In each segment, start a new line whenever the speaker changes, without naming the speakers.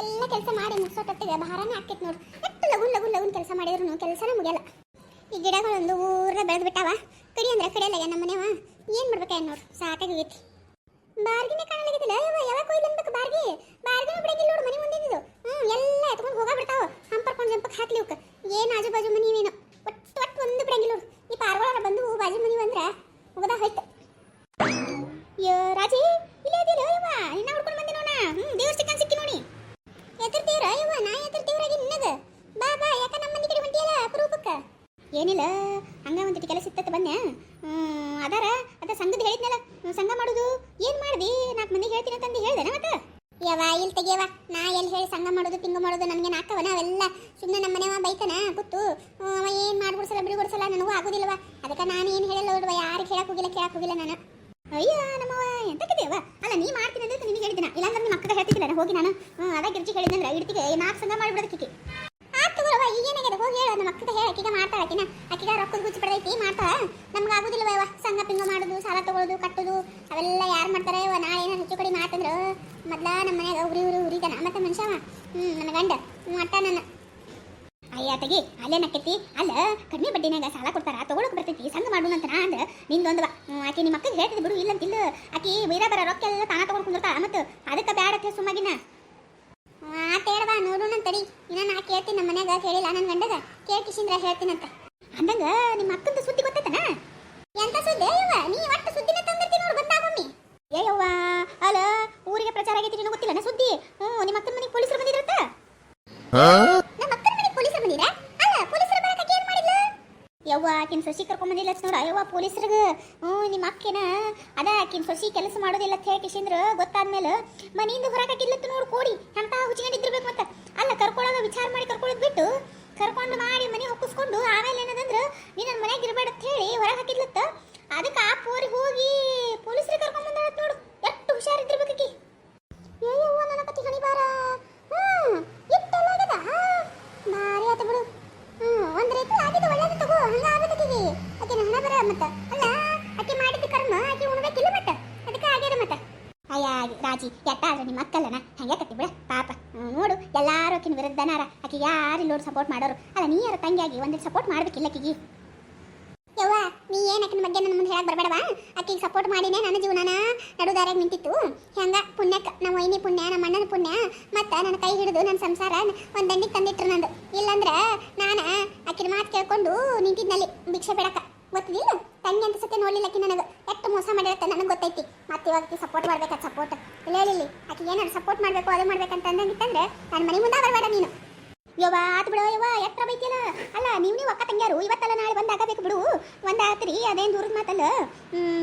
ಎಲ್ಲ ಕೆಲಸ ಮಾಡಿ ಮುಗಿಸೋಟತ್ತಿಗೆ ಭಾರನೇ ಹಾಕಿತ್ತು ನೋಡು. ಎಷ್ಟು ಲಗುನ್ ಲಗುನ್ ಲಗುನ್ ಕೆಲಸ ಮಾಡಿದ್ರು ಕೆಲಸನೇ ಮುಗಿಯಲ್ಲ. ಈ ಗಿಡಗಳೊಂದು ಊರ ಬೆಳೆದು ಬಿಟ್ಟಾವ? ಕಡಿ ಅಂದ್ರೆ ಕಡಿಯಲ್ಲ ನಮ್ಮ ಮನೆವ ಏನು ಮಾಡ್ಬೇಕು ನೋಡು? ಸಾಕಾಗಿ ಬಾರ್ಗಿನೇ ಕಾಣಲಾಗಿದ್ದಿಲ್ಲ? ಯಾವಾಗ ಕೊಯ್ದು ಅನ್ಬೇಕು ಬಾರ್ಗಿ. ಬಾರ್ಗಿನೂ ಬಿಡಂಗಿಲ್ಲ ನೋಡು ಮನೆ ಮುಂದಿದ್ದು ಹ್ಞೂ ಎಲ್ಲ ಎತ್ಕೊಂಡು ಹೋಗಾ ಬಿಡ್ತಾವ ಹಂಪರ್ಕೊಂಡು ಜಂಪಕ್ಕೆ ಹಾಕ್ಲಿ ಇವಕ್ಕೆ ಏನು ಆಜು ಬಾಜು ಮನಿ ಇವೇನು ಒಟ್ಟು ಒಟ್ಟು ಒಂದು ಬಿಡಂಗಿಲ್ಲ ನೋಡು ಈ ಪಾರ್ವಾಳ ಬಂದು ಬಾಜು ಮನಿ ಬಂದ್ರೆ ಮುಗದ ಹೋಯ್ತು ಯೋ ರಾಜಿ ಇಲ್ಲೇ ಅದಿಲ್ಲ ಯವ್ವ ಇನ್ನ ಹುಡ್ಕೊಂಡು ಬಂದೆ ನೋಡ ಹ್ಞೂ ದೇವ್ರ ಸಿಕ್ಕನ್ ಸಿಕ್ಕಿ ನೋಡಿ ಎತ್ತಿರ್ತೀವ್ರ ಯವ್ವ ನಾ ಎತ್ತಿರ್ತೀವ್ರಾಗಿ ನಿನ್ನಗ ಬಾ ಬಾ ಯಾಕ ನಮ್ಮ ಮನೆ ಕಡೆ ಹೊಂಟಿಯಲ್ಲ ಅಪರೂಪಕ್ಕೆ ಏನಿಲ್ಲ, ಹಂಗ ಒಂದಿಟ್ಟು ಕೆಲಸ ಇತ್ತತ್ತ ಬನ್ನೆ ಅದಾರ, ಅದ ಸಂಘದ ಹೇಳಿದ್ನಲ್ಲ ಸಂಘ ಮಾಡುದು, ಏನ್ ಮಾಡ್ದಿ? ನಾಲ್ಕು ಮಂದಿಗೆ ಹೇಳ್ತೀನಿ ಅಂತಂದು ಹೇಳ್ದೆ ಮತ್ತೆ? ಯವ ಇಲ್ಲಿ ತೆಗಿಯವ ನಾ ಎಲ್ಲಿ ಹೇಳಿ ಸಂಘ ಮಾಡೋದು ತಿಂಗ ಮಾಡೋದು, ನನಗೆ ನಾಕವನ ಅವೆಲ್ಲ ಸುಮ್ಮನೆ ನಮ್ಮ ಮನೆವ ಬೈತಾನ, ಕೂತು ಅವ ಏನು ಮಾಡ್ಬಿಡ್ಸಲ್ಲ ಬಿಡಿಬಿಡ್ಸಲ್ಲ ನನಗೂ ಆಗೋದಿಲ್ಲವ ಅದಕ್ಕೆ ನಾನು ಏನು ಹೇಳಲ್ಲ ನೋಡುವ, ಯಾರಿಗೆ ಹೇಳಕ್ ಹೋಗಿಲ್ಲ, ಕೇಳಕ್ ಹೋಗಿಲ್ಲ ನಾನು. ಅಯ್ಯ ನಮ್ಮವ ಎಂತಕ್ಕಿದೆಯವ ಅಲ್ಲ, ನೀ ಮಾಡ್ತೀನಿ ಅಂದ್ರೆ ನಿನಗೆ ಹೇಳಿದಿನ? ಇಲ್ಲಾಂದ್ರೆ ನಿಮ್ಮ ಅಕ್ಕಗೆ ಹೇಳ್ತಿದ್ದಿಲ್ಲ, ಹೋಗಿ ನಾನು. ಅದಾಗ ಅದ ಗಿರ್ಜಿ ಹೇಳಿದ್ನಂದ್ರೆ, ಇಡ್ತಿಗೆ ನಾಲ್ಕು ಸಂಘ ಮಾಡಿಬಿಡೋದಕ್ಕೆ ನಮ್ಮ ಅಕ್ಕಗೆ ಹೇಳಿ, ಅಕ್ಕಿಗೆ ಮಾಡ್ತಾಳೆ ಅಕ್ಕಿನ. ಅಕ್ಕಿಗೆ ರೊಕ್ಕದ ಗುಚ್ಚಿ ಪಡೆದೈತಿ, ಮಾಡ್ತಾಳ. ನಮ್ಗೆ ಆಗುದಿಲ್ಲ ಯವ್ವ ಸಂಘ ಪಿಂಗ ಮಾಡೋದು, ಸಾಲ ತಗೊಳ್ಳೋದು ಕಟ್ಟೋದು, ಅವೆಲ್ಲ ಯಾರು ಮಾಡ್ತಾರೆ? ನಾಳೆ ಏನೋ ಹೆಚ್ಚು ಕಡಿಮೆ ಮಾತಂದ್ರೆ. ಮೊದ್ಲ ನಮ್ಮ ಮನ್ಯಾಗ ಉರಿ ಉರಿ ಉರಿತಾನ ಮತ್ತೆ ಮನುಷ್ಯವ ಹ್ಞೂ ನನ್ನ ಗಂಡ. ಮಟ್ಟ ನನ್ನ. ಅಯ್ಯ, ತಗಿ. ಅಲ್ಲೇ ನಕ್ಕೈತಿ. ಅಲ್ಲ, ಕಡಿಮೆ ಬಡ್ಡಿನಾಗ ಸಾಲ ಕೊಡ್ತಾರ, ತಗೊಳಕ್ ಬರ್ತೈತಿ, ಸಂಘ ಮಾಡೋಣ ಅಂತ ಅಂದ್ರ ನಿಂದೊಂದವ ಆಕೆ ನಿಮ್ಮ ಅಕ್ಕಗೆ ಹೇಳ್ತಿದ್ದು ಬಿಡು, ಇಲ್ಲಂತಿಲ್ಲ. ಆಕಿ ವೀರ ಬರ ರೊಕ್ಕ ಎಲ್ಲ ತಾನ ತಗೊಂಡು ಕುಂದಿರ್ತಾಳ. ಮತ್ತು ಅದಕ್ಕೆ ಬ್ಯಾಡ ಅಂತ ಸುಮ್ಮಾಗಿನ ಆತೇಳವಾ ನೋಡೋಣ ತಡಿ ಇನ್ನ ನಾ ಕೇಳ್ತೀನಿ ನಮ್ಮ ಮನ್ಯಾಗ ಕೇಳಿಲ್ಲ ನನ್ನ ಗಂಡಗ ಕೇಳ್ ಕಿಶಿಂದ್ರ ಹೇಳ್ತೀನಂತ ಅಂದಂಗ ನಿಮ್ಮ ಅಕ್ಕಂದ ಸುದ್ದಿ ಗೊತ್ತೈತನ ಎಂತ ಸುದ್ದಿ ಅಯ್ಯವ್ವ ನೀ ಒಟ್ಟು ಸುದ್ದಿನ ನೋಡು ಅಲ ಊರಿಗೆ ಪ್ರಚಾರ ಆಗೈತಿ ನಿನಗೆ ಗೊತ್ತಿಲ್ಲ ಸುದ್ದಿ? ಹ್ಞೂ ನಿಮ್ಮ ಅಕ್ಕನ ಮನೆಗೆ ಪೊಲೀಸರು ಬಂದಿರತ್ತ ನಮ್ಮ ಅಕ್ಕನ ಮನೆಗೆ ಪೊಲೀಸರು ಬಂದಿರ ಅಲ್ಲ ಪೊಲೀಸರು ಬರಕ್ಕೆ ಏನ್ ಮಾಡಿಲ್ಲ ಯವ್ವ ಆಕಿನ ಸೊಸಿ ಕರ್ಕೊಂಡ್ ಬಂದಿಲ್ಲ ನೋಡ ಯವ್ವ ಪೊಲೀಸರಿಗೆ. ಹ್ಞೂ ನಿಮ್ಮ ಅಕ್ಕೇನ ಅದ ಆಕಿನ ಸೊಸಿ ಕೆಲಸ ಮಾಡೋದಿಲ್ಲ ಅಂತ ಹೇಳಿ ಕಿಶಿಂದ್ರ ಗೊತ್ತಾದ್ಮೇಲೆ ಮನೆಯಿಂದ ಹೊರಗಾಕಿಲ್ಲತ್ತು ನೋಡು ಕೋಡಿ ಅಂತ ಹುಚ್ಚಿಕೊಂಡಿದ್ದಿರ್ಬೇಕು ಮತ್ತೆ. ಅಲ್ಲ ಕರ್ಕೊಳ್ಳೋದ ವಿಚಾರ ಮಾಡಿ ಕರ್ಕೊಳ್ಳೋದು ಬಿಟ್ಟು ಕರ್ಕೊಂಡು ಮಾಡಿ ಮನೆ ಹೊಕ್ಕಿಸ್ಕೊಂಡು ಆಮೇಲೆ ಏನದಂದ್ರೆ ನೀ ನನ್ನ ಮನೆಯಾಗ ಇರಬೇಡ ಅಂತ ಹೇಳಿ ಹೊರಗೆ ಹಾಕಿದ್ಲತ್ತ ಅದಕ್ಕೆ ಆ ಪೋರಿ ಹೋಗಿ ಪೊಲೀಸರು ಕರ್ಕೊಂಡ್ ಬಂದಾಳ ನೋಡು. ಎಷ್ಟು ಹುಷಾರಿದ್ದಿರ್ಬೇಕು ಆಕಿ ಏಯವ್ವ ನನ್ನ ಕತಿ ಹಣಿ ಬಾರ ಹ್ಮ್ ಇಟ್ಟೆಲ್ಲ ಆಗದ ಭಾರಿ ಆತ ಬಿಡು. ಹ್ಮ್, ಒಂದ್ ರೀತಿ ಆಗಿದೆ ಒಳ್ಳೇದು ತಗೋ, ಹಂಗ ಆಗದಕ್ಕಿಗೆ ಆಕಿನ ಹಣ ಬರ ಅಲ್ಲ ಆಕೆ ಮಾಡಿದ ಕರ್ಮ ಆಕೆ ಉಣ್ಬೇಕಿಲ್ಲ ಮತ್ತ. ಅದಕ್ಕೆ ಆಗಿದೆ ಮತ್ತ. ಅಯ್ಯ, ರಾಜಿ, ಎಟ್ಟ ಆದ್ರೆ ನಿಮ್ಮ ಅಕ್ಕಲ್ಲನ? ಹಂಗೆ ಕತ್ತಿ ಬಿಡ, ಪಾಪ. ನೋಡು ಎಲ್ಲಾರು ಆಕಿನ ವಿರುದ್ಧನಾರ. ಆಕೆ ಯಾರು ನೋಡು ಸಪೋರ್ಟ್ ಮಾಡೋರು? ಅಲ್ಲ, ನೀ ಯಾರ ತಂಗಿಯಾಗಿ ಒಂದಿನ ಸಪೋರ್ಟ್ ಮಾಡ್ಬೇಕಿಲ್ಲ ಆಕಿಗೆ ಯವ್ವ, ನೀ ಏನ್ ಆಕಿನ ಬಗ್ಗೆ ನನ್ನ ಮುಂದೆ ಹೇಳಕ್ ಬರಬೇಡವಾ? ಆಕಿಗೆ ಸಪೋರ್ಟ್ ಮಾಡಿನೇ ನನ್ನ ಜೀವನನ ನಡುದಾರ್ಯಾಗ ನಿಂತಿತ್ತು. ಹೆಂಗ? ಪುಣ್ಯಕ್ಕ ನಮ್ಮ ವೈನಿ ಪುಣ್ಯ, ನಮ್ಮ ಅಣ್ಣನ ಪುಣ್ಯ, ಮತ್ತ ನನ್ನ ಕೈ ಹಿಡಿದು ನನ್ನ ಸಂಸಾರ ಒಂದ್ ದಂಡಿಗೆ ತಂದಿಟ್ರು ನಂದು. ಇಲ್ಲಂದ್ರ ನಾನ ಆಕಿನ ಮಾತು ಕೇಳ್ಕೊಂಡು ನಿಂತಿದ್ನಲ್ಲಿ, ಭಿಕ್ಷೆ ಬೇಡಕ ಗೊತ್ತಿಲ್ಲ ತಂಗಿ ಅಂತ ಸತ್ಯ ನೋಡ್ಲಿಲ್ಲ ಆಕಿ ನನಗೆ. ಎಷ್ಟು ಮೋಸ ಮಾಡಿರತ್ತೆ ನನಗೆ ಗೊತ್ತೈತಿ. ಮತ್ತೆ ಇವಾಗ ಸಪೋರ್ಟ್ ಮಾಡ್ಬೇಕ ಸಪೋರ್ಟ್ ಇಲ್ಲ ಹೇಳಿಲ್ಲ ಆಕಿ ಏನಾರ ಸಪೋರ್ಟ್ ಮಾಡ್ಬೇಕು, ಅದು ಮಾಡ್ಬೇಕಂತ ಅಂದಂಗಿತ್ತಂದ್ರೆ ನನ್ನ ಮನೆ ಮುಂದೆ ಬರಬೇಡ ನೀನು. ಯವ್ವ, ಆತ್ ಬಿಡೋ, ಯವ್ವ ಎತ್ತರ ಬೈತಿಯಲ್ಲ? ಅಲ್ಲ, ನೀವು ನೀವು ಅಕ್ಕ ತಂಗ್ಯಾರು, ಇವತ್ತಲ್ಲ ನಾಳೆ ಬಂದು ಆಗಬೇಕು ಬಿಡು. ಒಂದ್ ಆತ್ರಿ, ಅದೇನು ದೂರದ ಮಾತಲ್ಲ?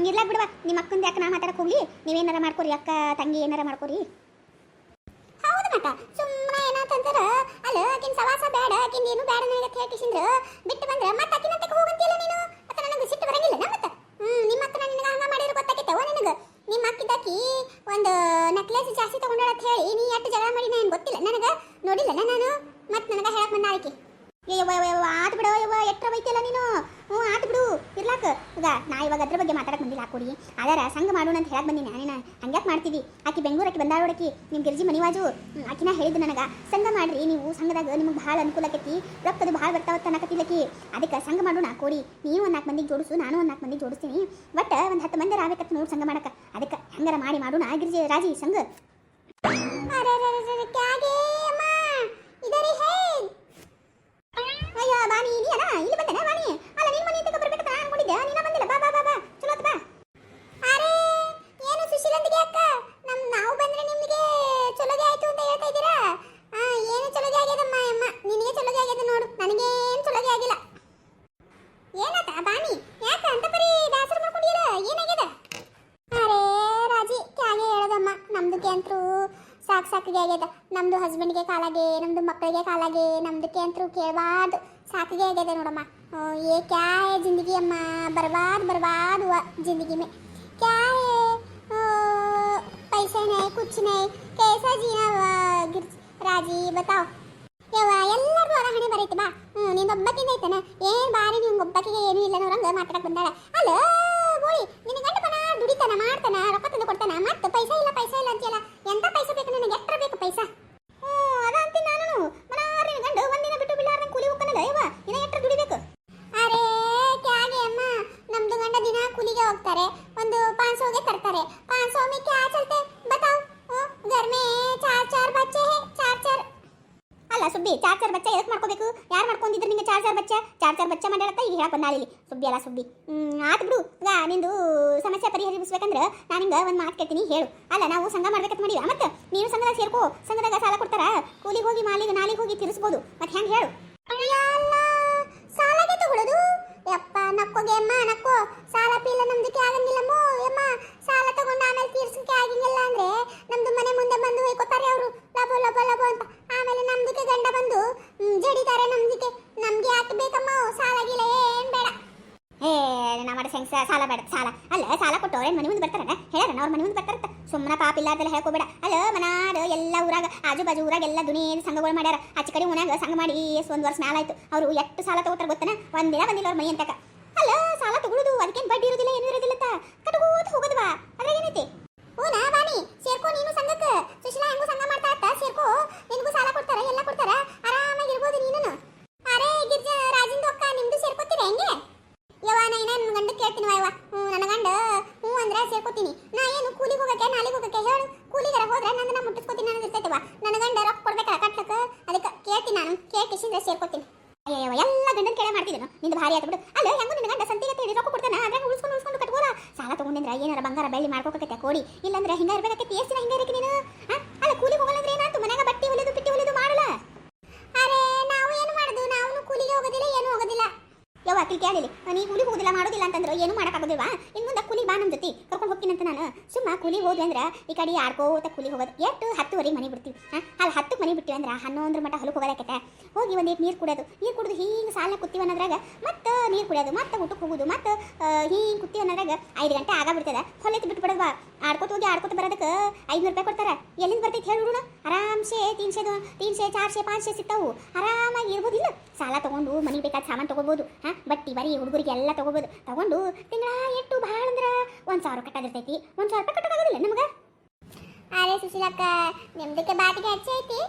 ಇರ್ಲಾಕ್ ಬಿಡುವ ನಿಮ್ಮ ಅಕ್ಕಂದು ಯಾಕೆ ನಾ ಮಾತಾಡಕ್ಕೆ ಹೋಗ್ಲಿ? ನೀವೇನಾರ ಮಾಡ್ಕೊರಿ, ಅಕ್ಕ, ತಂಗಿ ಏನಾರ ಮಾಡ್ಕೊರಿ. ಹೌದು ಮತ್ತ. ಸುಮ್ಮನೆ ಏನಾತಂತಾರ ಅಲ್ಲ, ಆಕಿನ ಸವಾಸ ಬೇಡ, ಆಕಿನ ಏನು ಬೇಡ ನನಗೆ ಹೇಳ್ಕಿಸಿಂದ್ರ ಬಿಟ್ಟು ಬಂದ್ರೆ ಮತ್ತೆ ಆಕಿನ ತಕ ಹೋಗಂತಿಲ್ಲ ನೀನು ಮತ್ತೆ ನನಗೆ ಸಿಟ್ಟು ಬರಂಗಿಲ್ಲ ಮತ್ತೆ ಹ್ಮ್ ನಿಮ್ಮ ಅಕ್ಕ ನಿನಗೆ ಹಂಗ ಮಾಡಿದ್ರೆ ಗೊತ್ತಾಗಿತ್ತವ ನಿನಗೆ ನಿಮ್ಮ ಅಕ್ಕಿದ್ದಾಕಿ ಒಂದು ನೆಕ್ಲೆಸ್ ಜಾಸ್ತಿ ತಗೊಂಡಾಳ ಅಂತ ಹೇಳಿ ನೀ ಎಷ್ಟು ಜಗಳ ಮಾಡಿ ನಾನು ಗೊತ್ತಿಲ್ಲ ನನಗೆ ನೋಡಿಲ್ಲ ನಾನು ಮತ್ತೆ ನನಗೆ ಹೇಳಕ್ ಬಂದ ಆಕಿ ಯವ್ವ ಯವ್ವ ಯವ್ವ ಆತ್ ಬಿಡು ಯವ್ವ ಎಟ್ರ ಬೈತಿಯಲ್ಲ ನೀನು? ಹ್ಞೂ, ಆತ್ ಬಿಡು, ಇರ್ಲಾಕ. ಈಗ ನಾ ಇವಾಗ ಅದ್ರ ಬಗ್ಗೆ ಮಾತಾಡಕ್ಕೆ ಬಂದಿಲ್ಲ ಹಾಕೊಡಿ ಅದರ ಸಂಘ ಮಾಡೋಣ ಅಂತ ಹೇಳಕ್ಕೆ ಬಂದಿನಿ, ನಾನೇನ ಹಂಗ್ಯಾಕೆ ಮಾಡ್ತೀವಿ? ಆಕಿ ಬೆಂಗಳೂರು ಆಕಿ ನೋಡಕಿ ನಿಮ್ಮ ಗಿರ್ಜಿ ಮನಿವಾಜು. ಆಕಿನ ಹೇಳಿದ್ದು ನನಗೆ. ಸಂಘ ಮಾಡ್ರಿ, ನೀವು ಸಂಘದಾಗ ನಿಮಗೆ ಭಾಳ ಅನುಕೂಲ ಆಕೈತಿ. ರೊಕ್ಕದು ಭಾಳ ಬರ್ತಾವತ್ತ ಅನ್ನಕತ್ತಿಲ್ಲಕಿ ಅದಕ್ಕೆ ಸಂಘ ಮಾಡೋಣ ಕೊಡಿ. ನೀವು ಒಂದು ನಾಲ್ಕು ಮಂದಿಗೆ ಜೋಡಿಸು, ನಾನು ಒಂದು ನಾಲ್ಕು ಮಂದಿಗೆ ಜೋಡಿಸ್ತೀನಿ. ಬಟ್ ಒಂದು ಹತ್ತು ಮಂದಿ ಆಗ್ಬೇಕಂತ ನೋಡಿ ಸಂಘ ಮಾಡಕ್ಕೆ ಅದಕ್ಕೆ ಹಂಗಾರ ಮಾಡಿ ಮಾಡೋಣ ಗಿರ್ಜಿ ರಾಜಿ, ಸಂಘ ಅಯ್ಯೋ ಬಾನಿ ಇದೆಯಲ್ಲ ಇಲ್ಲಿ ಬಂದೇನ ಬಾನಿ ಅಲ್ಲ, ನಿನ್ ಮನೆ ತಗ ಬರ್ಬೇಕಂತ ನಾನು ಅನ್ಕೊಂಡಿದ್ದೆ ನೀನ ಬಂದಿಲ್ಲ. ಬಾ ಬಾ ಬಾ ಬಾ. ಚಲೋ ಬಾ. ಅರೆ, ಏನು ಸುಶೀಲಂದಿಗೆ ಅಕ್ಕ? ನಮ್ ನಾವು ಬಂದ್ರೆ ನಿಮಗೆ ಚಲೋಗೆ ಆಯ್ತು ಅಂತ ಹೇಳ್ತಾ ಇದ್ದೀರಾ? ಏನು ಚಲೋಗೆ ಆಗ್ಯದಮ್ಮ ಅಮ್ಮ ನಿನಗೆ ಚಲೋಗೆ ಆಗ್ಯದ ನೋಡು. ನನಗೇನು ಚಲೋಗೆ ಆಗಿಲ್ಲ. ಏನಾತ, ಬಾಣಿ? ಯಾಕ ಅಂತ ಬರೀ ಬೇಸರ ಮಾಡ್ಕೊಂಡಿರ ಏನಾಗ್ಯದ ಅರೆ, ರಾಜಿ, ಕ್ಯಾಗೆ ಹೇಳದಮ್ಮ. ನಮ್ದು ಕ್ಯಾಂತ್ರು ಸಾಕ್ ಸಾಕಿಗೆ ಆಗ್ಯದ. ನಮ್ದು ಹಸ್ಬೆಂಡ್ಗೆ ಕಾಲಾಗೆ, ನಮ್ದು ಮಕ್ಕಳಿಗೆ ಕಾಲಾಗೆ, ನಮ್ದು ಕ್ಯಾಂತ್ರು ಕೇಳಬಾರ್ದು. ಸಾಕಿಗೆ ಆಗ್ಯದ ನೋಡಮ್ಮ. ಏ, ಕ್ಯಾ ಜಿಂದಗಿ ಅಮ್ಮ. ಬರ್ಬಾದ್ ಬರ್ಬಾದ್ ಜಿಂದಗಿ ಮೇ. ಕ್ಯಾ ಪೈಸೆ ನೈ ಕುಚ್ ನೈ, ಕೈಸಾ, ಜೀನ ರಾಜಿ, ಬತಾವ್. ಯವ್ವ ಎಲ್ಲರೂ ಅವರ ಹಣೆ ಬರೀತಿ ಬಾ. ನಿಂದ ಒಬ್ಬಕ್ಕಿಂದ ಐತನ? ಏನ್ ಬಾರಿ ನಿಂಗೆ ಒಬ್ಬಕ್ಕಿಗೆ ಏನೂ ಇಲ್ಲ ನೋಡಂಗ ಮಾತಾಡಕ್ ಬಂದಾಳ. ಅಲ್ಲ ಗೋಳಿ, ನಿನ್ನ ಗಂಡ ಬನ ದುಡಿತಾನ, ಮಾಡ್ತಾನ, ರೊಕ್ಕ ತಂದು ಕೊಡ್ತಾನ, ಮತ್ತೆ ಪೈಸೆ ಇಲ್ಲ ಪೈಸೆ ಇಲ್ಲ ಅಂತೀಯಲ್ಲ, ಎಂತ ಪೈಸೆ ಬೇಕು? ಸುಬ್ಬಿ, ಚಾರ್ಜರ್ ಬಚ್ಚ ಎದಕ್ಕೆ ಮಾಡ್ಕೋಬೇಕು? ಯಾರು ಮಾಡ್ಕೊಂಡಿದ್ರು ನಿಂಗೆ ಚಾರ್ಜರ್ ಬಚ್ಚ? ಚಾರ್ಜರ್ ಬಚ್ಚ ಮಾಡ್ಯಾಳತ್ತ? ಈಗ ಹೇಳಕ್ ಬಂದಾಳಿಲಿ ಸುಬ್ಬಿ ಅಲ್ಲ ಸುಬ್ಬಿ. ಆತು ಬಿಡು. ನಿಂದು ಸಮಸ್ಯೆ ಪರಿಹರಿಸ್ಬೇಕಂದ್ರೆ ನಾನು ನಿಂಗೆ ಒಂದು ಮಾತು ಕೇಳ್ತೀನಿ, ಹೇಳು. ಅಲ್ಲ, ನಾವು ಸಂಘ ಮಾಡ್ಬೇಕಂತ ಮಾಡಿವ, ಮತ್ತೆ? ನೀನು ಸಂಘದಾಗ ಸೇರ್ಕೋ. ಸಂಘದಾಗ ಸಾಲ ಕೊಡ್ತಾರ? ಕೂಲಿಗೆ ಹೋಗಿ, ಮಾಲಿಗೆ, ನಾಲಿಗೆ ಹೋಗಿ ತಿರ್ಸ್ಬೋದು. ಮತ್ತೆ ಹೆಂಗೆ ಹೇಳು ಸಾಲಗೆ ತಗೊಳ್ಳೋದು ಯಪ್ಪ ನಕ್ಕೋಗೆ ಅಮ್ಮ ನಕ್ಕೋ ಸಾಲ ಪೀಲ ನಮ್ದಕ್ಕೆ ಆಗಂಗಿಲ್ಲಮ್ಮೋ ಯಮ್ಮ ಸಾಲ ತಗೊಂಡು ಆಮೇಲೆ ತೀರ್ಸಕ್ಕೆ ಆಗಿಂಗಿಲ್ಲ ಅಂದ್ರೆ ನಮ್ದು ಮನೆ ಮುಂದೆ ಬಂದು ಹೋಯ್ಕೋತಾರೆ ಅವರು ಲಬೋ ಲಬೋ ಲಬೋ ಅಂತ ಆಮೇಲೆ ನಮ್ದಕ್ಕೆ ಗಂಡ ಬಂದು ಹ್ಮ್, ಜಡಿತಾರೆ ನಮ್ದಕ್ಕೆ ನಮ್ಗೆ ಯಾಕೆ ಬೇಕಮ್ಮ ಸಾಲ ಗೀಲ ಏನ್ ಬೇಡ ಏ ನಾ ಮಾಡೋ ಸೆಂಗ್ಸ ಸಾಲ ಬೇಡ, ಸಾಲ. ಅಲ್ಲ, ಸಾಲ ಕೊಟ್ಟು ಅವ್ರೇನು ಮನೆ ಮುಂದೆ ಬರ್ತಾರನ ಹೇಳ್ಯಾರ ಅವ್ರ ಮನೆ ಮುಂದೆ ಬರ್ತಾರಂತ. ಸುಮ್ಮನೆ ಪಾಪ ಇಲ್ಲಾರ್ದೆಲ್ಲ ಹೇಳ್ಕೋಬೇಡ. ಅಲ್ಲ ಮನಾದ ಎಲ್ಲ ಊರಾಗ ಆಜು ಬಾಜು ಊರಾಗ ಎಲ್ಲ ದುನಿಯದ ಸಂಘಗಳು ಮಾಡ್ಯಾರ. ಆಚೆ ಕಡೆ ಮನ್ಯಾಗ ಸಂಘ ಮಾಡಿ ಎಷ್ಟು ಒಂದು ವರ್ಷ ಮ್ಯಾಲ ಆಯ್ತು ಅವರು ಎಷ್ಟು ಸಾಲ ತಗೋತಾರ ಗೊತ್ತನ? ಒಂದಿನ ಬಂದಿಲ್ಲ ಅವ್ರ ಮನೆ ಅಂತಕ ಅಲ್ಲ, ಸಾಲ ತಗೊಳ್ಳೋದು ಅದಕ್ಕೇನು ಬಡ್ಡಿ ಇರೋದಿಲ್ಲ, ಏನು ಇರೋದಿಲ್ಲ ತಾ ಕಟ್ಕೋತ ಹೋಗೋದ್ವಾ ಅದ್ರಾಗ ಏನೈತಿ ಓನಾ ಬಾನಿ ಸೇರ್ಕೋ ನೀನು ಸಂಘಕ್ಕೆ ಸುಶೀಲಾ ಹೆಂಗೂ ಸಂಘ ಮಾಡ್ತಾ ಇತ್ತ ಸೇರ್ಕೋ ನಿನಗೂ ಸಾಲ ಕೊಡ್ತಾರ ಎಲ್ಲ ಕೊಡ್ತಾರ ಆರಾಮಾಗಿರ್ಬೋದು ನೀನು ಅರೇ ಗಿರ್ಜಾ ರಾಜಿಂದ ಅಕ್ಕ ನಿಮ್ದು ಸೇರ್ಕೋತೀರ ಹೆಂಗೆ ಯವ್ವ ನಾ ಇನ್ನ ನನ್ನ ಗಂಡ ಕೇಳ್ತೀನಿ ಯವ್ವ ಹ್ಞೂ ನನ್ನ ಗಂಡ ಹ್ಞೂ ಅಂದ್ರೆ ಸೇರ್ಕೋತೀನಿ. ನಾ ಏನು ಕೂಲಿಗೆ ಹೋಗಕ್ಕೆ, ನಾಲಿಗೆ ಹೋಗಕ್ಕೆ ಹೇಳು. ಕೂಲಿಗರ ಹೋದ್ರೆ ನನ್ನ ಮುಟ್ಟಿಸ್ಕೋತೀನಿ ಅನ್ನೋದು ಇರ್ತೈತವ ನನ್ನ ಗಂಡ ರೊಕ್ಕ ಕೊಡ್ಬೇಕಲ್ಲ ಕಟ್ಲಕ್ಕ? ಅದಕ್ಕೆ ಕೇಳ್ತೀನಿ ನಾನು. ಕೇಳ್ಕಿಸಿಂದ ಸೇರ್ಕೋತೀನಿ. ಅಯ್ಯೋ ಎಲ್ಲ ಗಂಡನ ಕೇಳೇ ಮಾಡ್ತಿದ್ದೇನು ನಿಂದು ಭಾರಿ ಆಯ್ತು ಬಿಡು. ಅಲ್ಲ, ಹೆಂಗು ನಿನ್ನ ಗಂಡ ಸಂತಿಗೆ ತಿಳಿ ರೊಕ್ಕ ಕೊಡ್ತಾನೆ? ಅದ್ರಾಗ ಉಳಿಸ್ಕೊಂಡು ಉಳಿಸ್ಕೊಂಡು ಕಟ್ಬೋದ ಸಾಲ ತಗೊಂಡಿದ್ರೆ ಏನಾರ ಬಂಗಾರ ಬೆಳ್ಳಿ ಮಾಡ್ಕೋಕತ್ತೆ ಕೋಡಿ ಇಲ್ಲಾಂದ್ರೆ ಹಿಂಗಾರ ಇರ್ಬೇಕಾಕೈತಿ ಎಷ್ಟು ದಿನ ಹಿಂಗ ಇರಕ್ಕೆ ನೀನು? ಅಲ್ಲ, ಕೂಲಿಗೆ ಹೋಗಲ್ಲಂದ್ರೆ ಏನಾಯ್ತು ಮನ್ಯಾಗ ಬಟ್ಟಿ ಹೊಲಿದು ಪಿಟ್ಟಿ ಹೊಲಿದು ಮಾಡಲ್ಲ ಅರೆ ನಾವು ಏನು ಮಾಡುದು ನಾವು ಕೂಲಿಗೆ ಹೋಗೋದಿಲ್ಲ ಏನು ಹೋಗೋದಿಲ್ಲ ಯವ್ವ ಆಕಿ ಕೇಳಿಲಿ ನೀ ಕೂಲಿಗೆ ಹೋಗೋದಿಲ್ಲ ಮಾಡೋದಿಲ್ಲ ಅಂತಂದ್ರೆ ಏನು ಮಾಡೋಕ್ಕಾಗೋದಿಲ್ವಾ ಇನ್ನು ಮುಂದೆ ಕೂಲಿ ಬಾ ನಮ್ಮ ಜೊತೆ ಕರ್ಕೊಂಡು ಹೋಗ್ತೀನಿ ಅಂತ ನಾನು ಸುಮ್ಮ ಕೂಲಿ ಹೋದ್ವಿ ಅಂದ್ರೆ ಈ ಕಡೆ ಆಡ್ಕೋತ ಕೂಲಿ ಹೋಗೋದು. ಎಷ್ಟು ಹತ್ತುವರೆಗೆ ಮನೆ ಬಿಡ್ತೀವಿ, ಹಾಂ? ಅಲ್ಲಿ ಹತ್ತಕ್ಕೆ ಮನೆ ಬಿಡ್ತೀವಿ ಅಂದ್ರೆ ಹನ್ನೊಂದ್ರ ಮಟ್ಟ ಹೊಲಕ್ಕೆ ಹೋಗೋದಕ್ಕೆ ಹೋಗಿ ಒಂದೇಟ್ ನೀರು ಕುಡಿಯೋದು. ನೀರು ಕುಡಿದು ಹಿಂಗೆ ಸಾಲ ಕುತ್ತೀವಿ ಅನ್ನೋದ್ರಾಗ ಮತ್ತೆ ನೀರು ಕುಡಿಯೋದು, ಮತ್ತೆ ಊಟಕ್ಕೆ ಹೋಗೋದು, ಮತ್ತೆ ಹಿಂಗೆ ಕುತ್ತೀವಿ ಅನ್ನೋದ್ರಾಗ ಐದು ಗಂಟೆ ಆಗ ಬಿಡ್ತದೆ. ಹೊಲಕ್ಕೆ ಬಿಟ್ಟು ಬಿಡೋದು ಬಾ. ಆಡ್ಕೋತ ಹೋಗಿ ಆಡ್ಕೋತ ಬರೋದಕ್ಕೆ ಐದುನೂರು ರೂಪಾಯಿ ಕೊಡ್ತಾರೆ. ಎಲ್ಲಿಂದ ಬರ್ತೈತೆ ಹೇಳಿ ಆರಾಮ್ಸೆ ತೀನ್ಶೆ ತೀನ್ಶೆ ಚಾರ್ಶೆ ಪಾಂಚ್ಶೆ ಸಿಗ್ತಾವು. ಆರಾಮಾಗಿ ಇರ್ಬೋದಿಲ್ಲ ಸಾಲ ತಗೊಂಡು ಮನೆಗೆ ಬೇಕಾದ ಸಾಮಾನು ತಗೋಬೋದು. ಹಾಂ ಬಟ್ಟಿ ಬರೀ ಹುಡುಗರಿಗೆ ಎಲ್ಲ ತಗೋಬೋದು. ತಗೊಂಡು ತಿಂಗಳ ಎಷ್ಟು ಭಾಳ ಅಂದ್ರೆ ಒಂದು ಸಾವಿರ ಕಟ್ಟೋದಿರ್ತೈತಿ ಒಂದು ಸಾವಿರ ರೂಪಾಯಿ ಕಟ್ಟೋಕ್ಕಾಗೋದಿಲ್ಲ ನಮಗೆ? ಅರೆ ಸುಶೀಲಕ್ಕ ನಿಮ್ದಕ್ಕೆ ಬಾಟಿಗೆ ಹಚ್ಚಿ ಐತಿ.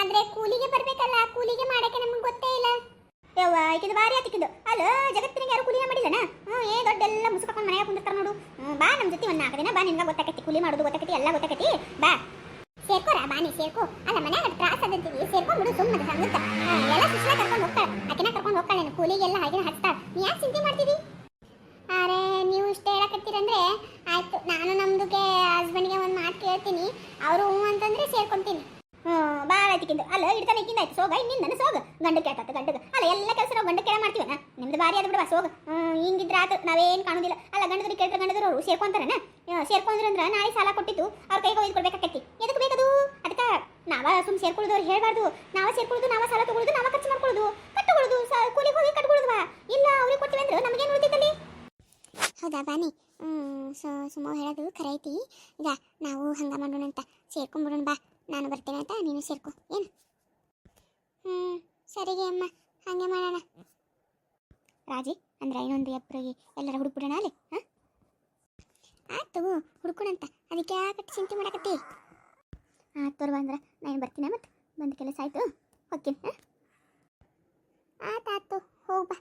ಆದ್ರೆ ಕೂಲಿಗೆ ಬರಬೇಕಲ್ಲ ಕೂಲಿಗೆ ಮಾಡಕ್ಕೆ ನಮ್ಗೆ ಗೊತ್ತೇ ಇಲ್ಲ. ಯವ್ವ ಇದು ಬಾರಿ ಆತಿಕ್ಕಿದ್ದು ಅಲ್ಲ ಜಗತ್ತಿನ ಯಾರು ಕೂಲಿ ಮಾಡಿಲ್ಲನ? ಹ್ಞೂ ಏ ದೊಡ್ಡ ಎಲ್ಲ ಮುಸುಕೊಂಡು ಮನೆಯಾಗ ಕುಂದಿರ್ತಾರೆ ನೋಡು. ಬಾ ನಮ್ಮ ಜೊತೆ ಒಂದು ನಾಲ್ಕು ದಿನ ಬಾ ನಿನ್ಗೆ ಗೊತ್ತಾಕೈತಿ ಕೂಲಿ ಮಾಡೋದು ಗೊತ್ತಾಕೈತಿ ಎಲ್ಲ ಗೊತ್ತಾಕೈತಿ. ಬಾ. ಸೇರ್ಕೋರ ಬಾನಿ ಸೇರ್ಕೋ. ಅಲ್ಲ ಮನ್ಯಾಗ ತ್ರಾಸ ಅದಂತೀವಿ ಸೇರ್ಕೊಂಡ್ಬಿಡು ಸುಮ್ಮನೆ ಸಂಗತ ಎಲ್ಲ ಸುಶ್ಲ ಕರ್ಕೊಂಡು ಹೋಗ್ತಾಳೆ. ಆಕೆನ ಕರ್ಕೊಂಡು ಹೋಗ್ತಾಳೆ ನಾನು ಕೂಲಿಗೆಲ್ಲ ಹಾಗೆ ಹಚ್ತಾಳೆ. ನೀ ಯಾಕೆ ಚಿಂತೆ ಮಾಡ್ತಿದಿ? ಅರೆ, ನೀವು ಇಷ್ಟ ಹೇಳಕತ್ತೀರಂದ್ರೆ, ಆಯ್ತು, ನಾನು ನಮ್ದುಗೆ ಹಸ್ಬೆಂಡ್ಗೆ ಒಂದು ಮಾತು ಕೇಳ್ತೀನಿ. ಅವರು ಹ್ಞೂ ಅಂತಂದ್ರೆ ಸೇರ್ಕೊಂತೀನಿ. ಹ್ಞೂ ಭಾಳ ಆಯ್ತಿಕ್ಕಿಂದು ಅಲ್ಲ, ಇಡ್ತಾನೆ ಇಕ್ಕಿಂದ ಆಯ್ತು. ಸೋಗ ಇನ್ನು ನನ್ನ ಸೋಗ? ಗಂಡ ಕೇಳ್ತಾತ ಗಂಡಗ. ಅಲ್ಲ, ಎಲ್ಲ ಕೆಲಸ ನಾವು ಗಂಡ ಕೇಳ ಮಾಡ್ತೀವನ? ನಿಮ್ದು ಭಾರಿ ಆದ ಬಿಡುವ ಸೋಗ. ಹಿಂಗಿದ್ರೆ ಆತು, ನಾವೇನು ಕಾಣೋದಿಲ್ಲ. ಅಲ್ಲ ಗಂಡದ್ರಿಗೆ ಕೇಳಿದ್ರೆ ಗಂಡದ್ರು ಅವರು ಸೇರ್ಕೊಂತಾರನ ಸೇರ್ಕೊಂಡ್ರಂದ್ರೆ ನಾಳೆ ಸಾಲ ಕೊಟ್ಟಿತ್ತು, ಅವ್ರ ಕೈಗೆ ಒಯ್ದು ಕೊಡ್ಬೇಕಾಕೈತಿ ಎದಕ್ಕೆ ನಾವ ಸುಮ್ ಸೇರ್ಕೊಳ್ಳೋದವ್ರು ಹೇಳ್ಬಾರ್ದು. ನಾವ ಸೇರ್ಕೊಳ್ಳೋದು ನಾವ ಸಾಲ ತಗೊಳ್ಳೋದು ನಾವ ಖರ್ಚು ಮಾಡ್ಕೊಳ್ಳೋದು. ಕಟ್ಟುಕೊಳ್ಳೋದು ಕೂಲಿಗೆ ಹೋಗಿ ಕಟ್ಕೊಳ್ಳೋದ್ವಾ ಇಲ್ಲ ಅವ್ರಿಗೆ ಕೊಟ್ಟಿವಿ ಅಂದ್ರೆ ನಮಗೇನು ಉಳಿತೈತಲ್ಲಿ ಹೌದಾ ಬಾನಿ ಸೊ ಸುಮ್ಮ ಹೇಳೋದು ಖರೆ ಐತಿ ಈಗ ನಾವು ಹಂಗ ಮಾಡೋಣ ಅಂತ. ಸೇರ್ಕೊಂಡ್ಬಿಡೋಣ ಬಾ. ನಾನು ಬರ್ತೇನೆ ಅಂತ ನೀನು ಸೇರ್ಕೊ. ಏನು? ಹ್ಮ್ ಸರಿಗೆ ಅಮ್ಮ. ಹಂಗೆ ಮಾಡೋಣ. ರಾಜಿ ಅಂದ್ರೆ ಇನ್ನೊಂದು ಎಬ್ಬರಿಗೆ ಎಲ್ಲರ ಹುಡುಕ್ಬಿಡೋಣ ಅಲ್ಲಿ ಹಾಂ? ಆಯ್ತು ಹುಡ್ಕೊಣಂತ ಅದಕ್ಕೆ ಯಾಕೆ ಚಿಂತೆ ಮಾಡಕತ್ತಿ. ಆತು ತೋರ್ವ ಅಂದ್ರೆ ನಾನು ಬರ್ತೀನಿ ಮತ್ತೆ ಬಂದ ಕೆಲಸ ಆಯಿತು. ಹೋಗ್ತೀನಿ ಹಾಂ? ಆಯ್ತು ಆತು ಬಾ.